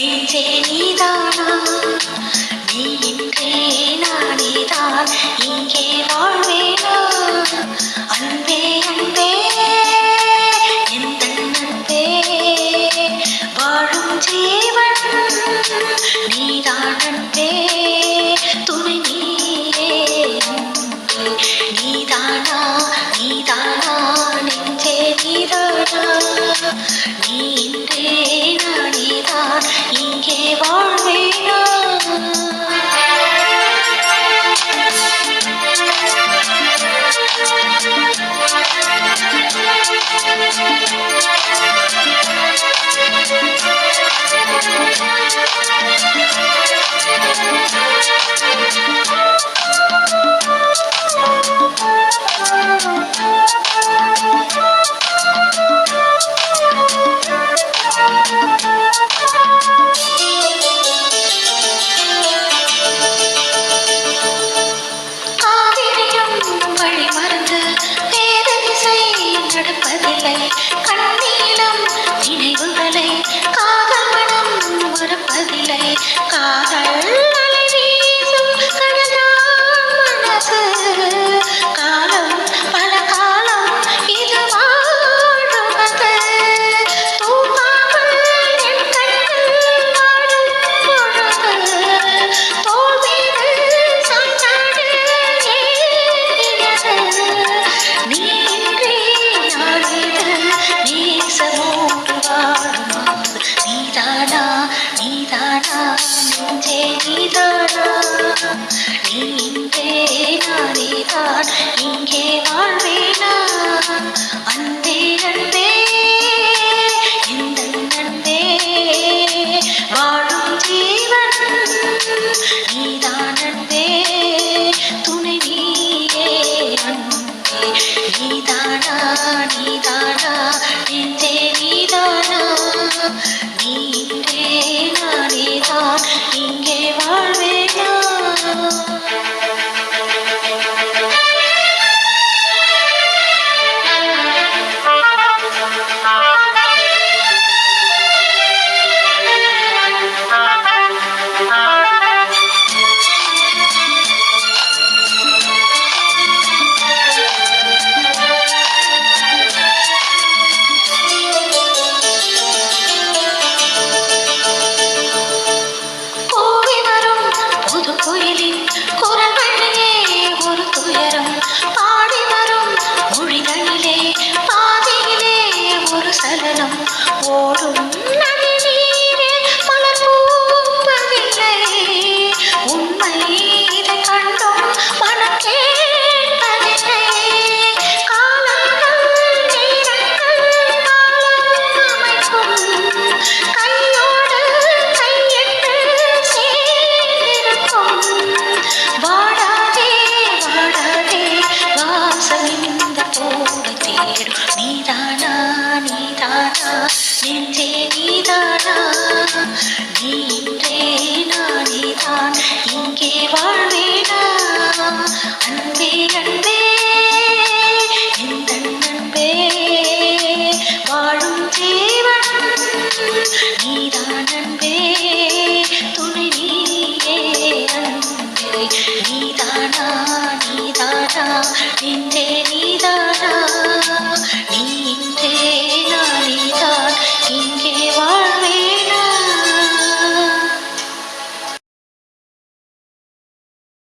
நெஞ்சே நீதானா? நீ இன்றே நானேதான் இங்கே வாழ்வேனா? அன்பே அன்பே எந்த அன்பே வாழும் ஜீ நடப்பதில்லை கண்ணீளம் நினைவுகளை காதல் மனம் மறப்பதில்லை. காதல் நீ நானே தான் இங்கே வாழ்வேனா அன்பே அன்பே இந்த அன்பே வாழும் ஜீவன் நீதான் அன்பே துணை நீயே அன்பே நீதானா நீதானா நெஞ்சே ஒரு ஓடும் நதி மலர் பூப்பதில்லை உண்மை இதை கண்டும் மனம் கேட்பதில்லை காலங்கள் நேரங்கள் காலம் அமைக்கும் கையோடு கையிட்டு சேர்ந்திருக்கும் வாடாதே வாடாதே வாசம் இந்த தேடும் நீதானா நெஞ்சே நீதானா நீ இன்றே நானேதான் இங்கே வாழ்வேனா? அன்பே அன்பே இந்த அன்பே வாழும் ஜீவன் நீதான் அன்பே. துணை நீயே அன்பே. நீதானா நீதானா? நெஞ்சே